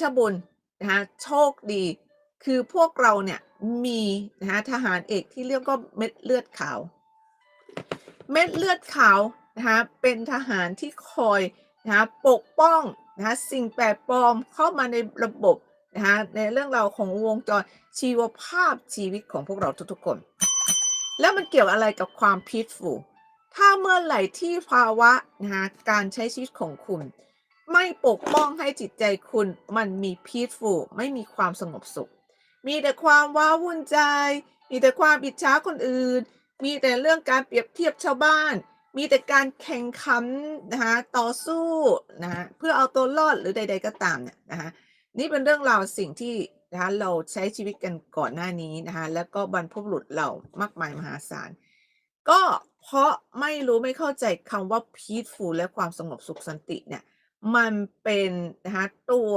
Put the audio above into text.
ชะบุญนะคะโชคดี คือพวกเราเนี่ยมีนะคะทหารเอกที่เรียกว่าเม็ดเลือดขาว เม็ดเลือดขาวนะคะเป็นทหารที่คอยนะคะปกป้องนะคะสิ่งแปลกปลอมเข้ามาในระบบนะคะในเรื่องราวของวงจรชีวภาพชีวิตของพวกเราทุกๆคน แล้วมันเกี่ยวอะไรกับความ peaceful ถ้าเมื่อไหร่ที่ภาวะนะคะการใช้ชีวิตของคุณ ไม่ปกป้องให้จิตใจคุณมันมี peaceful ไม่มีความสงบสุข มีแต่ความว้าวุ่นใจ มีแต่ความอิจฉาคนอื่น มีแต่เรื่องการเปรียบเทียบชาวบ้าน มีแต่การแข่งขันนะคะต่อสู้นะคะเพื่อเอาตัวรอดหรือใด ๆก็ตามเนี่ยนะคะนี่เป็นเรื่องราวสิ่งที่นะคะเราใช้ชีวิตกันก่อนหน้านี้นะคะแล้วก็บรรพบุรุษเรามากมายมหาศาลก็เพราะไม่รู้ไม่เข้าใจคำว่า peaceful และความสงบสุขสันติเนี่ย มันเป็นนะคะตัว